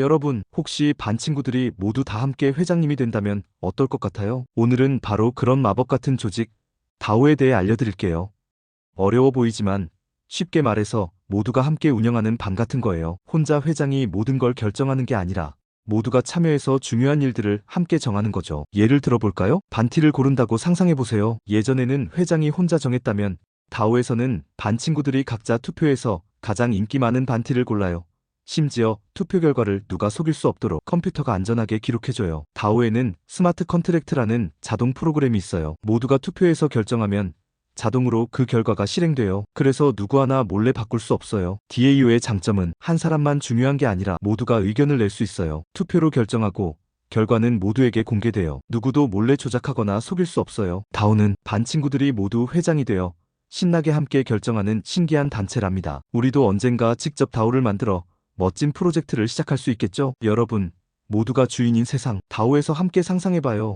여러분, 혹시 반 친구들이 모두 다 함께 회장님이 된다면 어떨 것 같아요? 오늘은 바로 그런 마법 같은 조직, 다오에 대해 알려드릴게요. 어려워 보이지만 쉽게 말해서 모두가 함께 운영하는 반 같은 거예요. 혼자 회장이 모든 걸 결정하는 게 아니라 모두가 참여해서 중요한 일들을 함께 정하는 거죠. 예를 들어볼까요? 반티를 고른다고 상상해보세요. 예전에는 회장이 혼자 정했다면 다오에서는 반 친구들이 각자 투표해서 가장 인기 많은 반티를 골라요. 심지어 투표 결과를 누가 속일 수 없도록 컴퓨터가 안전하게 기록해줘요. 다오에는 스마트 컨트랙트라는 자동 프로그램이 있어요. 모두가 투표해서 결정하면 자동으로 그 결과가 실행돼요. 그래서 누구 하나 몰래 바꿀 수 없어요. DAU의 장점은 한 사람만 중요한 게 아니라 모두가 의견을 낼 수 있어요. 투표로 결정하고 결과는 모두에게 공개돼요. 누구도 몰래 조작하거나 속일 수 없어요. 다오는 반 친구들이 모두 회장이 되어 신나게 함께 결정하는 신기한 단체랍니다. 우리도 언젠가 직접 다오를 만들어 멋진 프로젝트를 시작할 수 있겠죠? 여러분, 모두가 주인인 세상, 다오에서 함께 상상해봐요.